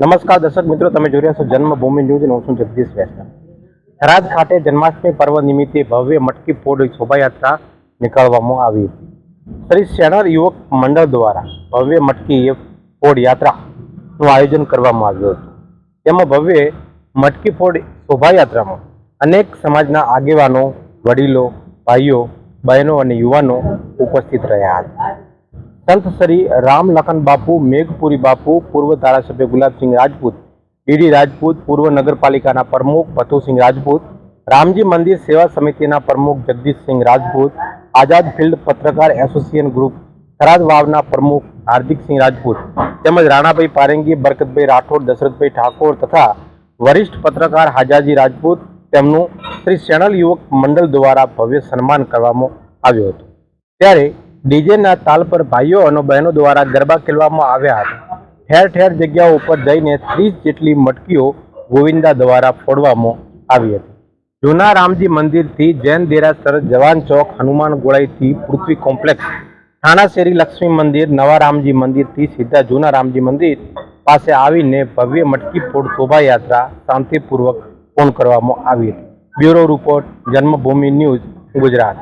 નમસ્કાર દર્શક મિત્રો, તમે જોઈ રહ્યા છો જન્મભૂમિ ન્યૂઝ હું છું જગદીશ વૈષ્ણવ થરાદ ખાતે જન્માષ્ટમી પર્વ નિમિત્તે ભવ્ય મટકી ફોડ શોભાયાત્રા નીકળવામાં આવી હતી. શ્રી શેણર યુવક મંડળ દ્વારા ભવ્ય મટકી ફોડ યાત્રાનું આયોજન કરવામાં આવ્યું હતું. તેમાં ભવ્ય મટકી ફોડ શોભાયાત્રામાં અનેક સમાજના આગેવાનો, વડીલો, ભાઈઓ, બહેનો અને યુવાનો ઉપસ્થિત રહ્યા હતા. સંત શ્રી રામ લખન બાપુ, મેઘપુરી બાપુ, પૂર્વ ધારાસભ્ય ગુલાબસિંહ રાજપૂત, ડીડી રાજપૂત, પૂર્વ નગરપાલિકાના પ્રમુખ ભથુસિંહ રાજપૂત, રામજી મંદિર સેવા સમિતિના પ્રમુખ જગદીશસિંહ રાજપૂત, આઝાદ ફિલ્ડ પત્રકાર એસોસિએશન ગ્રુપ, થરાદ વાવના પ્રમુખ હાર્દિકસિંહ રાજપૂત, તેમજ રાણાભાઈ પારેંગી, બરકતભાઈ રાઠોડ, દશરથભાઈ ઠાકોર તથા વરિષ્ઠ પત્રકાર હાજાજી રાજપૂત, તેમનું શ્રી શેણલ યુવક મંડળ દ્વારા ભવ્ય સન્માન કરવામાં આવ્યું હતું. ત્યારે ડીજેના તાલ પર ભાઈઓ અને બહેનો દ્વારા ગરબા ખેલવામાં આવ્યા હતા. ઠેર ઠેર જગ્યાઓ ઉપર જઈને ત્રીસ જેટલી મટકીઓ ગોવિંદા દ્વારા ફોડવામાં આવી હતી. જૂના રામજી મંદિરથી જૈન દેરાસર, જવાન ચોક, હનુમાન ગોળાઈથી પૃથ્વી કોમ્પ્લેક્સ થાણા શેરી લક્ષ્મી મંદિર, નવા રામજી મંદિરથી સીધા જૂના રામજી મંદિર પાસે આવીને ભવ્ય મટકી ફોડ શોભાયાત્રા શાંતિપૂર્વક પૂર્ણ કરવામાં આવી હતી. Bureau report, Janmabhoomi news Gujarat.